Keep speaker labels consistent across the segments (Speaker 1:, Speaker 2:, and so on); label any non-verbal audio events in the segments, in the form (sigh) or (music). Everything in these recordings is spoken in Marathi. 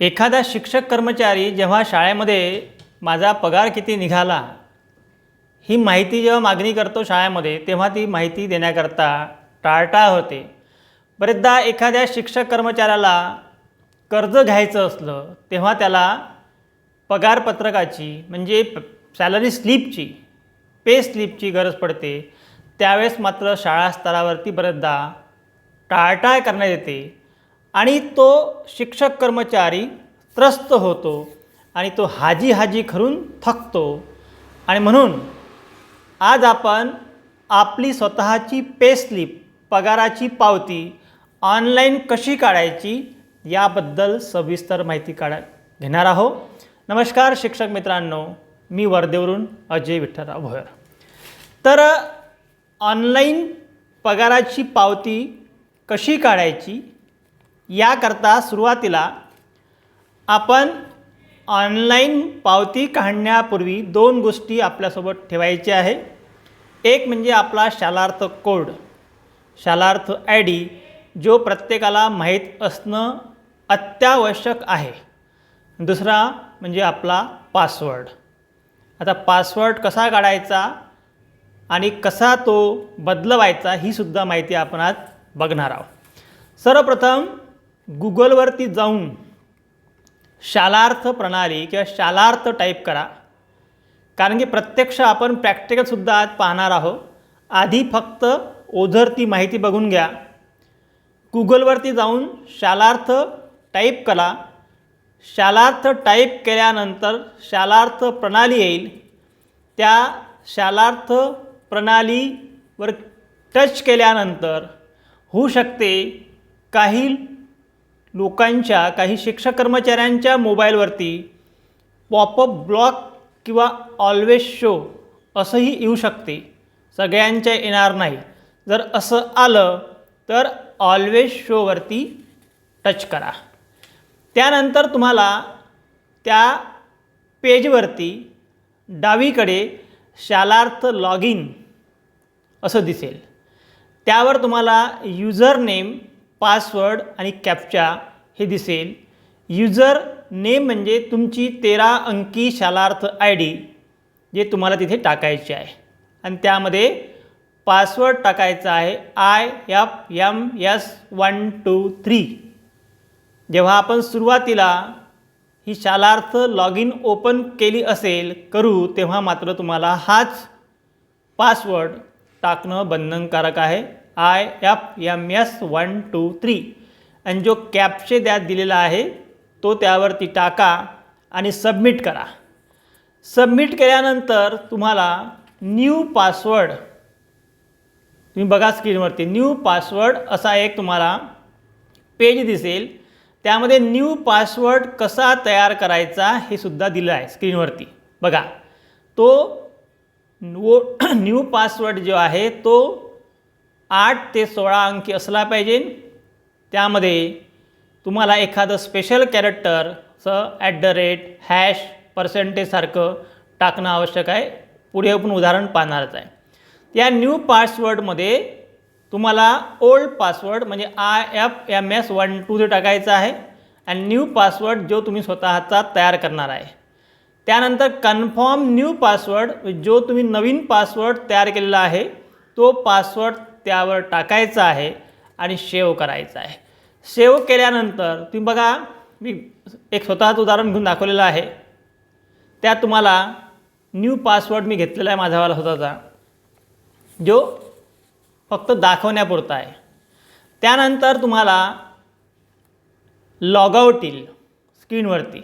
Speaker 1: एखादा शिक्षक कर्मचारी जेव्हा शाळेमध्ये माझा पगार किती निघाला ही माहिती जेव्हा मागणी करतो शाळेमध्ये तेव्हा ती माहिती देण्याकरता टाळटाळ होते. बरेचदा एखाद्या शिक्षक कर्मचाऱ्याला कर्ज घ्यायचं असलं तेव्हा त्याला पगारपत्रकाची म्हणजे सॅलरी स्लिपची पे स्लिपची गरज पडते. त्यावेळेस मात्र शाळा स्तरावरती बरेचदा टाळटाळ करण्यात येते. आणि तो शिक्षक कर्मचारी त्रस्त होतो आणि तो हाजी हाजी करून थकतो. आणि म्हणून आज आपण आपली स्वतःची पे स्लिप पगाराची पावती ऑनलाईन कशी काढायची याबद्दल सविस्तर माहिती काढा घेणार आहोत. नमस्कार शिक्षक मित्रांनो मी वर्धेवरून अजय विठ्ठलराव भोयर. तर ऑनलाईन पगाराची पावती कशी काढायची याकरता सुरुवातीला आपण ऑनलाईन पावती काढण्यापूर्वी दोन गोष्टी आपल्यासोबत ठेवायच्या आहे. एक म्हणजे आपला Shalarth code Shalarth I D जो प्रत्येकाला माहीत असणं अत्यावश्यक आहे. दुसरा म्हणजे आपला पासवर्ड. आता पासवर्ड कसा काढायचा आणि कसा तो बदलवायचा ही सुद्धा माहिती आपण आज बघणार आहोत. सर्वप्रथम गुगलवरती जाऊन शालार्थ प्रणाली किंवा शालार्थ टाईप करा. कारण की प्रत्यक्ष आपण प्रॅक्टिकलसुद्धा आज पाहणार आहोत. आधी फक्त ओझर ती माहिती बघून घ्या. गुगलवरती जाऊन शालार्थ टाईप करा. शालार्थ टाईप केल्यानंतर शालार्थ प्रणाली येईल. त्या शालार्थ प्रणालीवर टच केल्यानंतर होऊ शकते काही लोकांच्या काही शिक्षक कर्मचाऱ्यांच्या मोबाईलवरती पॉपअप ब्लॉक किंवा ऑलवेज शो असंही येऊ शकते. सगळ्यांच्या येणार नाही. जर असं आलं तर ऑलवेज शोवरती टच करा. त्यानंतर तुम्हाला त्या पेजवरती डावीकडे शालार्थ लॉग इन असं दिसेल. त्यावर तुम्हाला युजर नेम पासवर्ड आणि कॅप्चा हे दिसेल. युजर नेम म्हणजे तुमची तेरा अंकी शालार्थ आय डी जे तुम्हाला तिथे टाकायचे आहे. आणि त्यामध्ये पासवर्ड टाकायचा आहे I F M S one two three जेव्हा आपण सुरुवातीला ही शालार्थ लॉग इन ओपन केली असेल करू तेव्हा मात्र तुम्हाला हाच पासवर्ड टाकणं बंधनकारक आहे. I F M S one two three आणि जो कॅप्शे त्यात दिलेला आहे तो त्यावरती टाका आणि सबमिट करा. सबमिट केल्यानंतर तुम्हाला न्यू पासवर्ड तुम्ही बघा स्क्रीनवरती न्यू पासवर्ड असा एक तुम्हाला पेज दिसेल. त्यामध्ये न्यू पासवर्ड कसा तयार करायचा हे सुद्धा दिलं आहे स्क्रीनवरती. बघा तो वो (clears throat) न्यू पासवर्ड जो आहे तो आठ ते सोळा अंकी असला पाहिजे. त्यामध्ये तुम्हाला एखादं स्पेशल कॅरेक्टरचं ॲट द रेट हॅश पर्सेंटेजसारखं टाकणं आवश्यक आहे. पुढे आपण उदाहरण पाहणारच आहे. या न्यू पासवर्डमध्ये तुम्हाला ओल्ड पासवर्ड म्हणजे I F M S one two जे टाकायचं आहे. आणि न्यू पासवर्ड जो तुम्ही स्वतःचा तयार करणार आहे. त्यानंतर कन्फर्म न्यू पासवर्ड जो तुम्ही नवीन पासवर्ड तयार केलेला आहे तो पासवर्ड त्यावर टाकायचा आहे. आणि शेव करायचा आहे. शेव केल्यानंतर तुम्ही बघा मी एक स्वतःचं उदाहरण घेऊन दाखवलेलं आहे. त्यात तुम्हाला न्यू पासवर्ड मी घेतलेला आहे माझावाला स्वतःचा. जो फक्त दाखवण्यापुरता आहे. त्यानंतर तुम्हाला लॉगआउट येईल स्क्रीनवरती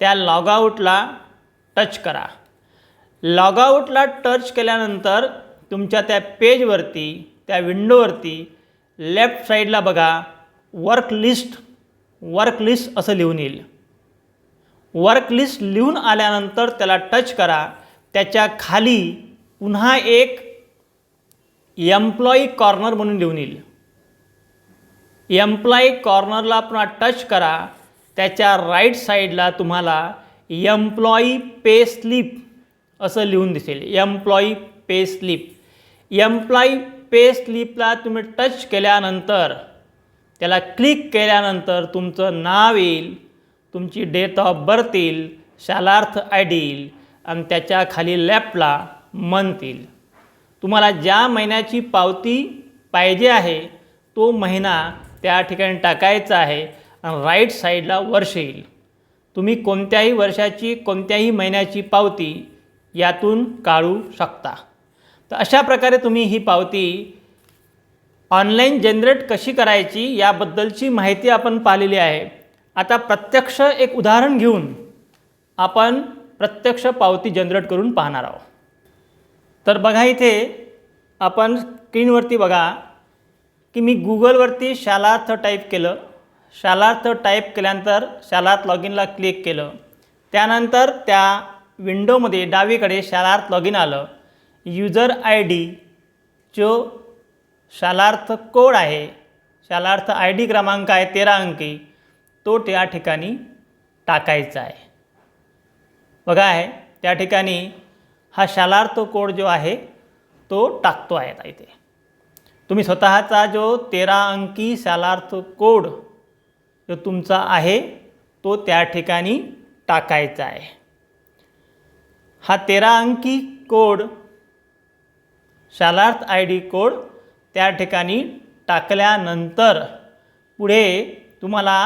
Speaker 1: त्या लॉगआउटला टच करा. लॉगआउटला टच केल्यानंतर तुमच्या त्या पेजवरती त्या विंडोवरती लेफ्ट साईडला बघा वर्क लिस्ट वर्क लिस्ट असं लिहून येईल. वर्क लिस्ट लिहून आल्यानंतर त्याला टच करा. त्याच्याखाली पुन्हा एक एम्प्लॉई कॉर्नर म्हणून लिहून येईल. एम्प्लॉई कॉर्नरला पुन्हा टच करा. त्याच्या राईट साईडला तुम्हाला एम्प्लॉई पे स्लिप असं लिहून दिसेल. Employee pay slip employee pay स्लिपला तुम्ही टच केल्यानंतर त्याला क्लिक केल्यानंतर तुमचं नाव येईल तुमची डेट ऑफ बर्थ येईल शालार्थ आय डी येईल आणि त्याच्याखाली लॅपला मंथ येईल. तुम्हाला ज्या महिन्याची पावती पाहिजे आहे तो महिना त्या ठिकाणी टाकायचा आहे आणि राईट साईडला वर्ष येईल. तुम्ही कोणत्याही वर्षाची कोणत्याही महिन्याची पावती यातून काढू शकता. तर अशा प्रकारे तुम्ही ही पावती ऑनलाईन जनरेट कशी करायची याबद्दलची माहिती आपण पाहिलेली आहे. आता प्रत्यक्ष एक उदाहरण घेऊन आपण प्रत्यक्ष पावती जनरेट करून पाहणार आहोत. तर बघा इथे आपण स्क्रीनवरती बघा की मी गुगलवरती शालार्थ टाईप केलं. शालार्थ टाईप केल्यानंतर शालार्थ लॉग इनला क्लिक केलं. त्यानंतर त्या विंडोमध्ये डावीकडे शालार्थ लॉग इन आलं. युजर आय डी जो शालार्थ कोड आहे शालार्थ आय डी क्रमांक आहे तेरा अंकी तो त्या ठिकाणी टाकायचा आहे. बघा आहे त्या ठिकाणी हा शालार्थ कोड जो आहे तो टाकतो आहे आता इथे. तुम्ही स्वतःचा जो तेरा अंकी शालार्थ कोड जो तुमचा आहे तो त्या ठिकाणी टाकायचा आहे. हा तेरा अंकी code Shalarth I D code त्या ठिकाणी टाकल्यानंतर पुढे तुम्हाला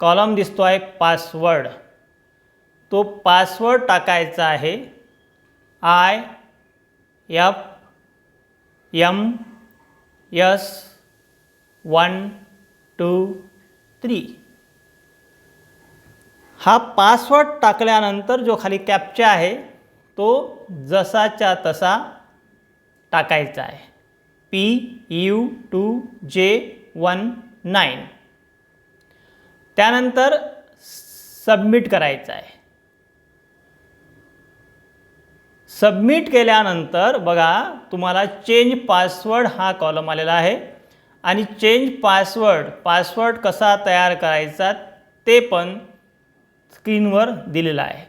Speaker 1: कॉलम दिसतो आहे पासवर्ड. तो पासवर्ड टाकायचा आहे I F M S one two three. हा पासवर्ड टाकल्यानंतर जो खाली कॅप्चा आहे तो जसाच्या तसा टाकायचा आहे. P U two J one nine त्यानंतर सबमिट करायचं आहे. सबमिट केल्यानंतर बघा तुम्हाला चेंज पासवर्ड हा कॉलम आलेला आहे. आणि चेंज पासवर्ड पासवर्ड कसा तयार करायचा ते पण स्क्रीनवर दिलेलं आहे.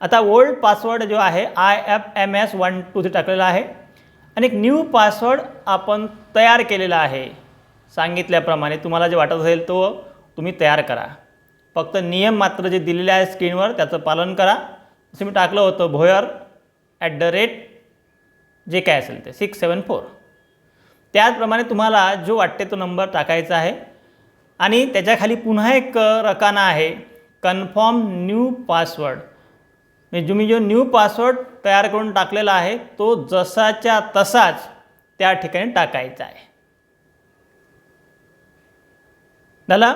Speaker 1: आता ओल्ड पासवर्ड जो आहे I F M S one two three टाकलेला आहे. आणि एक न्यू पासवर्ड आपण तयार केलेला आहे. सांगितल्याप्रमाणे तुम्हाला जे वाटत असेल तो तुम्ही तयार करा. फक्त नियम मात्र जे दिलेले आहे स्क्रीनवर त्याचं पालन करा. जसं मी टाकलं होतं भोयर ॲट द रेट जे काय असेल ते सिक्स सेवन फोर त्याचप्रमाणे तुम्हाला जो वाटते तो नंबर टाकायचा आहे. आणि त्याच्याखाली पुन्हा एक रकाना आहे. कन्फर्म न्यू पासवर्ड म्हणजे तुम्ही जो न्यू पासवर्ड तयार करून टाकलेला आहे तो जसाच्या तसाच त्या ठिकाणी टाकायचा आहे. झाला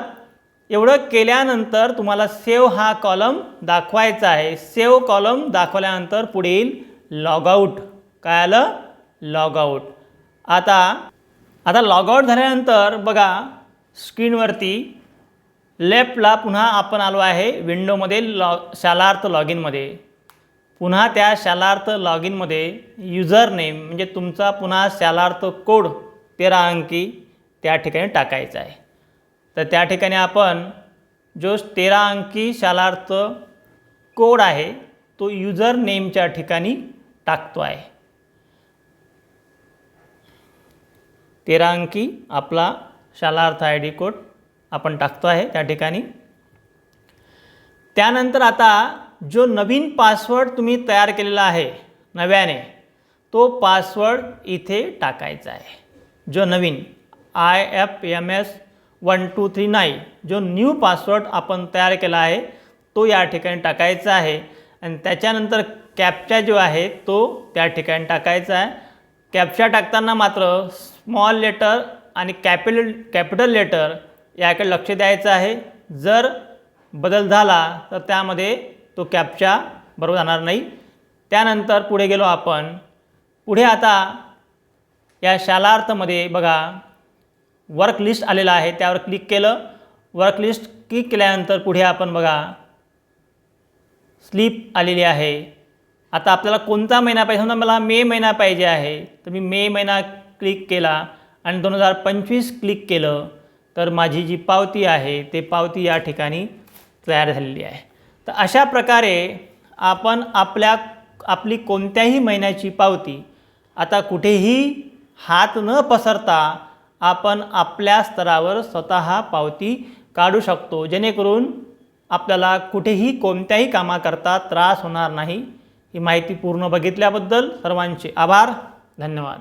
Speaker 1: एवढं केल्यानंतर तुम्हाला सेव हा कॉलम दाखवायचा आहे. सेव कॉलम दाखवल्यानंतर पुढे येईल लॉगआउट काय आलं? लॉगआउट आता आता लॉगआउट झाल्यानंतर बघा स्क्रीनवरती लेफ्टला पुन्हा आपण आलो आहे विंडोमध्ये लॉ शालार्थ लॉग इनमध्ये पुन्हा त्या शालार्थ लॉग इनमध्ये युजर नेम म्हणजे तुमचा पुन्हा शालार्थ कोड तेरा अंकी त्या ठिकाणी टाकायचा आहे. तर त्या ठिकाणी आपण जो तेरा अंकी शालार्थ कोड आहे तो युजर नेमच्या ठिकाणी टाकतो आहे. तेरा अंकी आपला शालार्थ आय डी कोड आपण टाकतो आहे त्या ठिकाणी. त्यानंतर आता जो नवीन पासवर्ड तुम्ही तयार केलेला आहे नव्याने तो पासवर्ड इथे टाकायचा आहे. जो नवीन I F M S one two three nine जो न्यू पासवर्ड आपण तयार केला आहे तो या ठिकाणी टाकायचा आहे. आणि त्याच्यानंतर कॅपचा जो आहे तो त्या ठिकाणी टाकायचा आहे. कॅप्चा टाकताना मात्र स्मॉल लेटर आणि कॅपिटल कॅपिटल लेटर याकडे लक्ष द्यायचं आहे. जर बदल झाला तर त्यामध्ये तो कॅपच्या बरोबर जाणार नाही. त्यानंतर पुढे गेलो आपण. पुढे आता या शालार्थमध्ये बघा वर्क लिस्ट आलेलं आहे. त्यावर क्लिक केलं. वर्क लिस्ट क्लिक केल्यानंतर पुढे आपण बघा स्लीप आलेली आहे. आता आपल्याला कोणता महिना पाहिजे? समजा मला मे महिना पाहिजे आहे. तर मी मे महिना क्लिक केला आणि दोन हजार पंचवीस क्लिक केलं. तर माझी जी पावती आहे ते पावती या ठिकाणी तयार झालेली आहे. तर अशा प्रकारे आपण आपल्या आपली कोणत्याही महिन्याची पावती आता कुठेही हात न पसरता आपण आपल्या स्तरावर स्वतः पावती काढू शकतो जेणेकरून आपल्याला कुठेही कोणत्याही कामाकरता त्रास होणार नाही. ही माहिती पूर्ण बघितल्याबद्दल सर्वांचे आभार धन्यवाद.